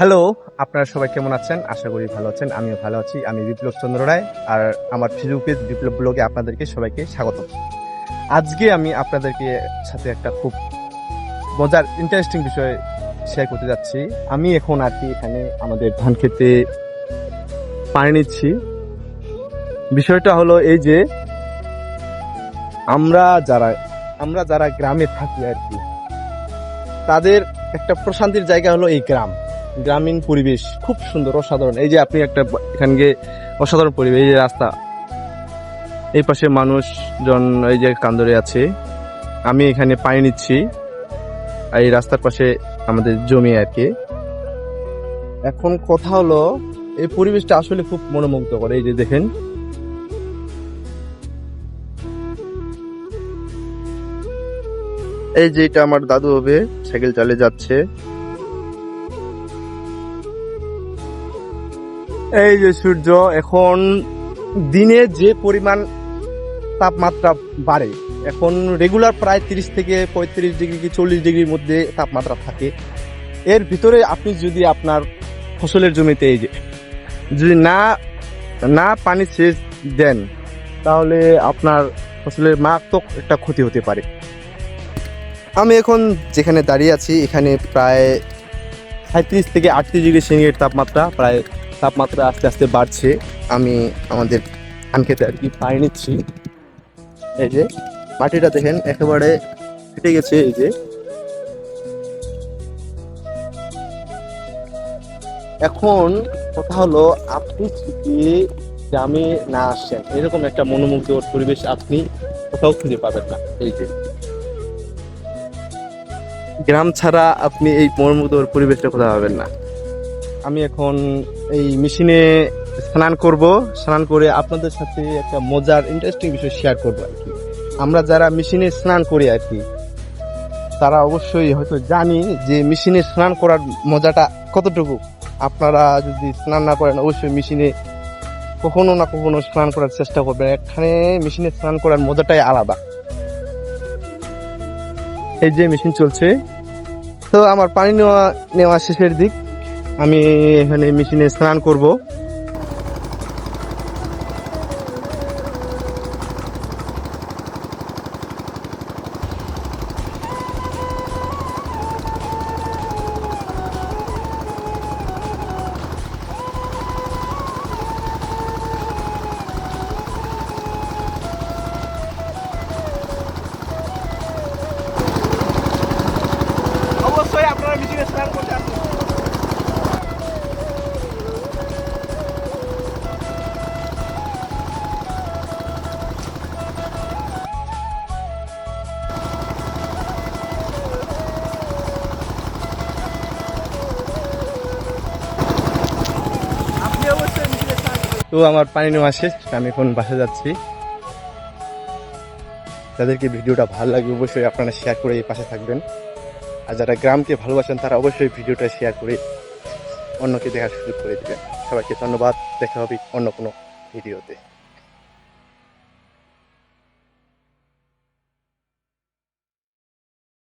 Hello আপনারা সবাই কেমন আছেন? আশা করি ভালো আছেন, আমিও ভালো আছি। আমি বিপ্লব চন্দ্র রায় আর আমার ফেসবুক পেজ বিপ্লব ব্লগে আপনাদেরকে সবাইকে স্বাগত আজকে আমি আপনাদেরকে সাথে একটা খুব মজার ইন্টারেস্টিং বিষয় শেয়ার করতে যাচ্ছি। আমি এখন আর কি এখানে আমাদের ধান খেতে পানি নিচ্ছি। বিষয়টা হলো এই যে, আমরা যারা আমরা যারা গ্রামে থাকি আর কি, তাদের একটা প্রশান্তির জায়গা হলো এই গ্রাম। গ্রামীণ পরিবেশ খুব সুন্দর, অসাধারণ। এই যে আপনি একটা এখান গিয়ে অসাধারণ পরিবেশ, এই যে রাস্তা। এই পাশে মানুষজন এই যে কান্দরে আছে। আমি এখানে পানি নিচ্ছি। এই রাস্তার পাশে আমাদের জমি আর কি। এখন কথা হলো, এই পরিবেশটা আসলে খুব মনোমুগ্ধ করে এই যে দেখেন। এই যে এটা আমার দাদু হবে, সাইকেল চালে যাচ্ছে। এই যে সূর্য, এখন দিনে যে পরিমাণ তাপমাত্রা বাড়ে, এখন রেগুলার প্রায় তিরিশ থেকে পঁয়ত্রিশ ডিগ্রি কি চল্লিশ ডিগ্রির মধ্যে তাপমাত্রা থাকে। এর ভিতরে আপনি যদি আপনার ফসলের জমিতে এই যে, যদি না না পানি সেচ দেন, তাহলে আপনার ফসলের মারাত্মক একটা ক্ষতি হতে পারে। আমি এখন যেখানে দাঁড়িয়ে আছি, এখানে প্রায় সাঁত্রিশ থেকে আটত্রিশ ডিগ্রি সেন্টিগ্রেড তাপমাত্রা, প্রায় তাপমাত্রা আস্তে আস্তে বাড়ছে, আমি আমাদের ধান খেতে আর কি পানি নিচ্ছি। এই যে, মাটিটা দেখেন, একেবারে ফেটে গেছে এই যে। এখন কথা হলো, আপনি যদি গ্রামে না আসেন? এরকম একটা মনোমুগ্ধকর পরিবেশ আপনি কোথাও খুঁজে পাবেন না। এই যে। গ্রাম ছাড়া আপনি এই মনোমুগ্ধকর পরিবেশটা কোথাও পাবেন না। আমি এখন এই মেশিনে স্নান করব। স্নান করে আপনাদের সাথে একটা মজার ইন্টারেস্টিং বিষয় শেয়ার করব আর কি। আমরা যারা মেশিনে স্নান করি আর কি, তারা অবশ্যই হয়তো জানি যে মেশিনে স্নান করার মজাটা কতটুকু। আপনারা যদি স্নান না করেন, অবশ্যই মেশিনে কখনো না কখনো স্নান করার চেষ্টা করবেন। এখানে মেশিনে স্নান করার মজাটাই আলাদা। এই যে মেশিন চলছে। তো আমার পানি নেওয়া নেওয়া শেষের দিক। আমি এখানে মেশিনে স্নান করব। আপনারা মেশিনে স্নান করতে আসুন। তো আমার পানি নেওয়া শেষ, আমি এখন বাসা যাচ্ছি। যাদেরকে ভিডিওটা ভালো লাগবে অবশ্যই আপনারা শেয়ার করে পাশে থাকবেন। আর যারা গ্রামকে ভালোবাসেন, তারা অবশ্যই ভিডিওটা শেয়ার করে অন্যকে দেখার সুযোগ করে দেবেন। সবাইকে ধন্যবাদ, দেখা হবে অন্য কোনো ভিডিওতে।